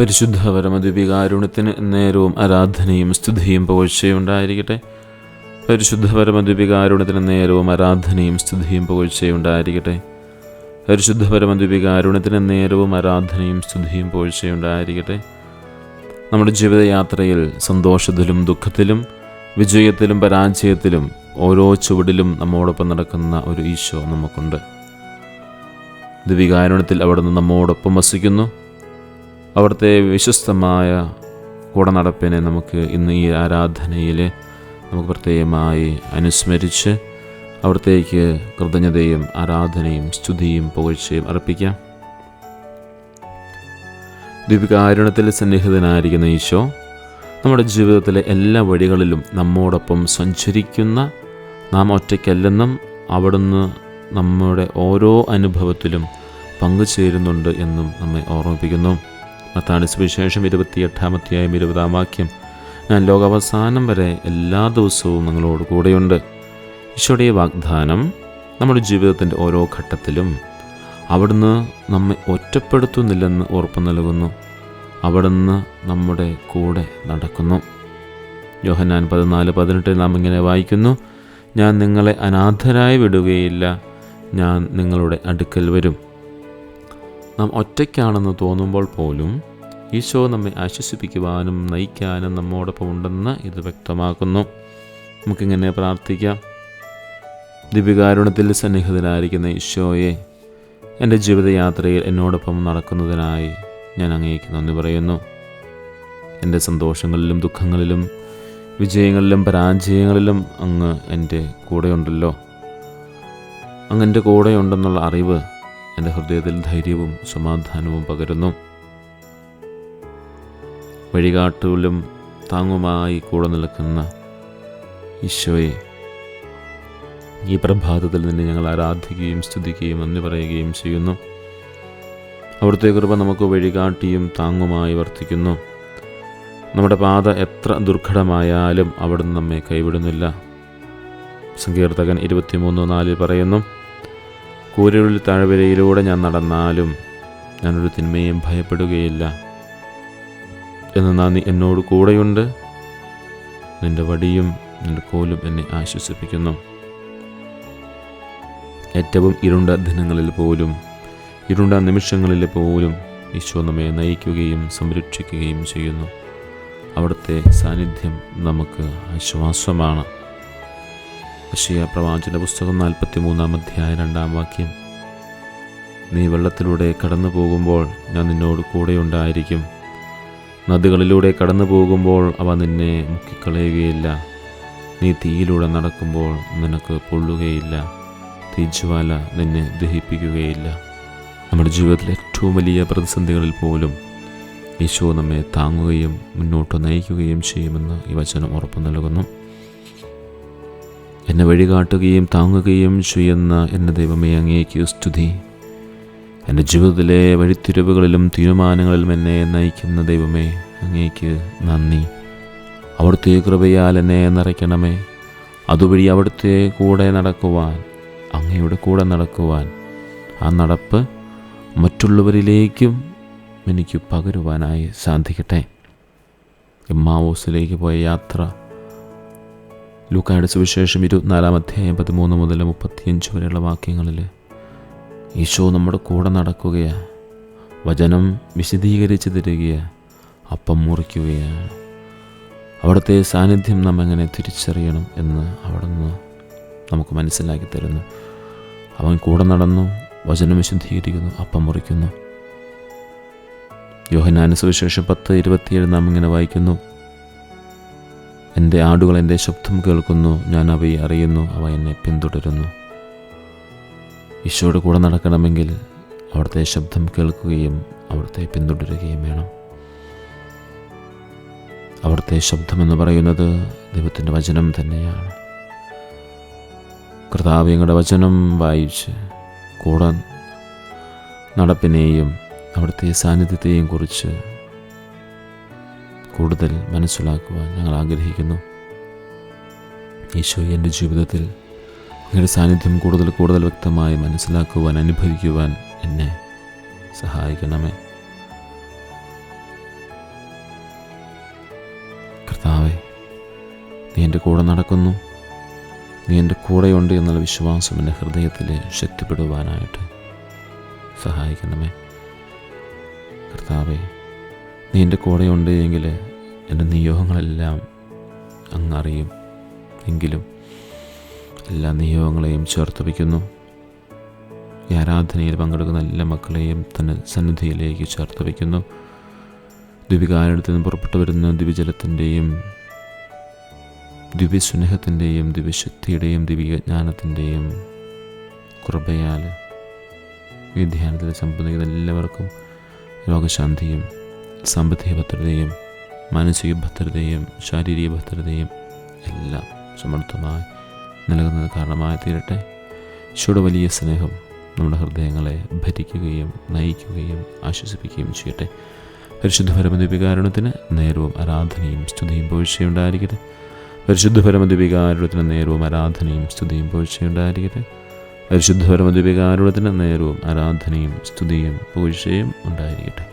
പരിശുദ്ധ പരമദ്വീപികാരുണ്യത്തിന് നേരവും ആരാധനയും സ്തുതിയും പുകഴ്ചയും ഉണ്ടായിരിക്കട്ടെ പരിശുദ്ധ പരമദ്വീപികാരുണ്യത്തിന് നേരവും ആരാധനയും സ്തുതിയും പുകഴ്ചയും ഉണ്ടായിരിക്കട്ടെ പരിശുദ്ധ പരമദ്വീപികാരുണ്യത്തിന് നേരവും ആരാധനയും സ്തുതിയും പുകഴ്ചയും ഉണ്ടായിരിക്കട്ടെ നമ്മുടെ ജീവിതയാത്രയിൽ സന്തോഷത്തിലും ദുഃഖത്തിലും വിജയത്തിലും പരാജയത്തിലും ഓരോ ചുവടിലും നമ്മോടൊപ്പം നടക്കുന്ന ഒരു ഈശോ നമുക്കുണ്ട്. ദിവികാരുണത്തിൽ അവിടുന്ന് നമ്മോടൊപ്പം വസിക്കുന്നു. അവിടുത്തെ വിശ്വസ്തമായ കൂടെ നടപ്പിനെ നമുക്ക് ഇന്ന് ഈ ആരാധനയിൽ നമുക്ക് പ്രത്യേകമായി അനുസ്മരിച്ച് അവിടത്തേക്ക് കൃതജ്ഞതയും ആരാധനയും സ്തുതിയും പുകഴ്ചയും അർപ്പിക്കാം. ദിവികാരുണ്യത്തിൽ സന്നിഹിതനായിരിക്കുന്ന ഈശോ നമ്മുടെ ജീവിതത്തിലെ എല്ലാ വഴികളിലും നമ്മോടൊപ്പം സഞ്ചരിക്കുന്ന നാം ഒറ്റയ്ക്കല്ലെന്നും അവിടുന്ന് നമ്മുടെ ഓരോ അനുഭവത്തിലും പങ്കുചേരുന്നുണ്ട് എന്നും നമ്മെ ഓർമ്മിപ്പിക്കുന്നു. മത്താടി സുവിശേഷം ഇരുപത്തിയെട്ടാമത്തെയായും ഇരുപതാം വാക്യം. ഞാൻ ലോകാവസാനം വരെ എല്ലാ ദിവസവും നിങ്ങളോട് കൂടെയുണ്ട്. ഈശോയുടെ വാഗ്ദാനം നമ്മുടെ ജീവിതത്തിന്റെ ഓരോ ഘട്ടത്തിലും അവിടുന്ന് നമ്മെ ഒറ്റപ്പെടുത്തുന്നില്ലെന്ന് ഉറപ്പ് നൽകുന്നു. അവിടുന്ന് നമ്മുടെ കൂടെ നടക്കുന്നു. യോഹന്നാൻ പതിനാല് പതിനെട്ടിൽ നാം ഇങ്ങനെ വായിക്കുന്നു ഞാൻ നിങ്ങളെ അനാഥരായി വിടുകയില്ല ഞാൻ നിങ്ങളുടെ അടുക്കൽ വരും. നാം ഒറ്റയ്ക്കാണെന്ന് തോന്നുമ്പോൾ പോലും ഈശോ നമ്മെ ആശ്വസിപ്പിക്കുവാനും നയിക്കാനും നമ്മോടൊപ്പം ഉണ്ടെന്ന് ഇത് വ്യക്തമാക്കുന്നു. നമുക്കിങ്ങനെ പ്രാർത്ഥിക്കാം. ദിവ്യകാരുണത്തിൽ സന്നിഹിതനായിരിക്കുന്ന ഈശോയെ എന്റെ ജീവിതയാത്രയിൽ എന്നോടൊപ്പം നടക്കുന്നതിനായി ഞാൻ അങ്ങേക്ക് നന്ദി പറയുന്നു. എന്റെ സന്തോഷങ്ങളിലും ദുഃഖങ്ങളിലും വിജയങ്ങളിലും പരാജയങ്ങളിലും അങ്ങ് എന്റെ കൂടെയുണ്ടല്ലോ. അങ്ങ് എന്റെ കൂടെയുണ്ടെന്നുള്ള അറിവ് എന്റെ ഹൃദയത്തിൽ ധൈര്യവും സമാധാനവും പകരുന്നു. വഴികാട്ടിലും താങ്ങുമായി കൂടെ നിൽക്കുന്ന ഈശോയെ ഈ പ്രഭാതത്തിൽ നിന്നെ ഞങ്ങൾ ആരാധിക്കുകയും സ്തുതിക്കുകയും നന്ദി പറയുകയും ചെയ്യുന്നു. അവിടുത്തെ കൃപ നമുക്ക് വഴികാട്ടിയും താങ്ങുമായി വർത്തിക്കുന്നു. നമ്മുടെ പാത എത്ര ദുർഘടമായാലും അവിടുന്ന് നമ്മെ കൈവിടുന്നില്ല. സങ്കീർത്തകൻ ഇരുപത്തിമൂന്ന് നാലിൽ പറയുന്നു കൂരുള്ളിൽ താഴ്വരയിലൂടെ ഞാൻ നടന്നാലും ഞാനൊരു തിന്മയും ഭയപ്പെടുകയില്ല. എന്നാൽ നീ എന്നോട് കൂടെയുണ്ട്. നിന്റെ വടിയും നിന്റെ കോലും എന്നെ ആശ്വസിപ്പിക്കുന്നു. ഏറ്റവും ഇരുണ്ട ദിനങ്ങളിൽ പോലും ഇരുണ്ട നിമിഷങ്ങളിൽ പോലും ഈശോ നമ്മെ നയിക്കുകയും സംരക്ഷിക്കുകയും ചെയ്യുന്നു. അവിടുത്തെ സാന്നിധ്യം നമുക്ക് ആശ്വാസമാണ്. അശയ പ്രവാചന പുസ്തകം നാൽപ്പത്തി മൂന്നാം അധ്യായ രണ്ടാം വാക്യം. നീ വെള്ളത്തിലൂടെ കടന്നു പോകുമ്പോൾ ഞാൻ നിന്നോട് കൂടെയുണ്ടായിരിക്കും നദികളിലൂടെ കടന്നു പോകുമ്പോൾ അവ നിന്നെ മുക്കിക്കളയുകയില്ല. നീ തീയിലൂടെ നടക്കുമ്പോൾ നിനക്ക് പൊള്ളുകയില്ല. തീജ്വാല നിന്നെ ദഹിപ്പിക്കുകയില്ല. നമ്മുടെ ജീവിതത്തിലെ ഏറ്റവും വലിയ പ്രതിസന്ധികളിൽ പോലും ഈശോ നമ്മെ താങ്ങുകയും മുന്നോട്ട് നയിക്കുകയും ചെയ്യുമെന്ന് ഈ വചനം ഉറപ്പു നൽകുന്നു. എന്നെ വഴികാട്ടുകയും താങ്ങുകയും ചെയ്യുന്ന എന്റെ ദൈവമേ അങ്ങേക്ക് സ്തുതി. എന്റെ ജീവിതത്തിലെ വഴിത്തിരിവുകളിലും തീരുമാനങ്ങളിലും എന്നെ നയിക്കുന്ന ദൈവമേ അങ്ങേക്ക് നന്ദി. അവിടുത്തെ കൃപയാൽ എന്നെ നിറയ്ക്കണമേ. അതുവഴി അവിടുത്തെ കൂടെ നടക്കുവാൻ അങ്ങയുടെ കൂടെ നടക്കുവാൻ ആ നടപ്പ് മറ്റുള്ളവരിലേക്കും എനിക്ക് പകരുവാനായി സാധിക്കട്ടെ. എമ്മാവോസിലേക്ക് പോയ യാത്ര ലൂക്കായുടെ സുവിശേഷം ഇരുപത്തിനാലാം അധ്യായം പതിമൂന്ന് മുതൽ മുപ്പത്തിയഞ്ച് വരെയുള്ള വാക്യങ്ങളിൽ ഈശോ നമ്മുടെ കൂടെ നടക്കുകയാണ്. വചനം വിശദീകരിച്ച് തരികയാണ്. അപ്പം മുറിക്കുകയാണ്. അവിടുത്തെ സാന്നിധ്യം നാം എങ്ങനെ തിരിച്ചറിയണം എന്ന് അവിടുന്ന് നമുക്ക് മനസ്സിലാക്കി തരുന്നു. അവൻ കൂടെ നടന്നു വചനം വിശുദ്ധീകരിക്കുന്നു അപ്പം മുറിക്കുന്നു. യോഹനാന സുവിശേഷം പത്ത് ഇരുപത്തിയേഴ് നാം ഇങ്ങനെ വായിക്കുന്നു. എന്റെ ആടുകൾ എന്റെ ശബ്ദം കേൾക്കുന്നു ഞാൻ അവയെ അറിയുന്നു അവ എന്നെ പിന്തുടരുന്നു. ഈശോയുടെ കൂടെ നടക്കണമെങ്കിൽ അവിടുത്തെ ശബ്ദം കേൾക്കുകയും അവിടുത്തെ പിന്തുടരുകയും വേണം. അവിടുത്തെ ശബ്ദമെന്ന് പറയുന്നത് ദൈവത്തിന്റെ വചനം തന്നെയാണ്. കർത്താവ്യങ്ങളുടെ വചനം വായിച്ച് കൂടെ നടപ്പിനെയും അവിടുത്തെ സാന്നിധ്യത്തെയും കുറിച്ച് കൂടുതൽ മനസ്സിലാക്കുവാൻ ഞങ്ങൾ ആഗ്രഹിക്കുന്നു. ഈശോ എന്റെ ജീവിതത്തിൽ നിങ്ങളുടെ സാന്നിധ്യം കൂടുതൽ കൂടുതൽ വ്യക്തമായി മനസ്സിലാക്കുവാൻ അനുഭവിക്കുവാൻ എന്നെ സഹായിക്കണമേ. കർത്താവെ നീ എന്റെ കൂടെ നടക്കുന്നു. നീ എന്റെ കൂടെയുണ്ട് എന്നുള്ള വിശ്വാസം എന്റെ ഹൃദയത്തിൽ ശക്തിപ്പെടുവാനായിട്ട് സഹായിക്കണമേ. കർത്താവെ നീ എന്റെ കൂടെയുണ്ട് എങ്കിൽ എന്റെ നിയോഗങ്ങളെല്ലാം അങ്ങ് അറിയും എങ്കിലും എല്ലാ നിയോഗങ്ങളെയും ചേർത്ത് വയ്ക്കുന്നു. ഈ ആരാധനയിൽ പങ്കെടുക്കുന്ന എല്ലാ മക്കളെയും തന്നെ സന്നിധിയിലേക്ക് ചേർത്ത് വയ്ക്കുന്നു. ദ്വിപികാരണത്തിൽ നിന്ന് പുറപ്പെട്ടു വരുന്ന ദിവ്യജലത്തിന്റെയും ദിവ്യസ്നേഹത്തിന്റെയും ദിവ്യശക്തിയുടെയും ദിവ്യജ്ഞാനത്തിന്റെയും കൃപയാൽ ഈ ധ്യാനത്തിൽ സംബന്ധിക്കുന്ന എല്ലാവർക്കും രോഗശാന്തിയും സാമ്പത്തിക ഭദ്രതയും മാനസിക ഭദ്രതയും ശാരീരിക ഭദ്രതയും എല്ലാം സമർത്ഥമായി നൽകുന്നത് കാരണമായി തീരട്ടെ. ഈശോയുടെ വലിയ സ്നേഹം നമ്മുടെ ഹൃദയങ്ങളെ ഭരിക്കുകയും നയിക്കുകയും ആശ്വസിപ്പിക്കുകയും ചെയ്യട്ടെ. പരിശുദ്ധ പരമദിവികാരണത്തിന് നേരവും ആരാധനയും സ്തുതിയും പോഴ്ചയുണ്ടായിരിക്കട്ടെ പരിശുദ്ധ പരമദിവികാരുണത്തിന് നേരവും ആരാധനയും സ്തുതിയും പോഴ്ചയുണ്ടായിരിക്കട്ടെ പരിശുദ്ധ പരമദിവികാരുണത്തിന് നേരവും ആരാധനയും സ്തുതിയും പൂഴ്ചയും ഉണ്ടായിരിക്കട്ടെ.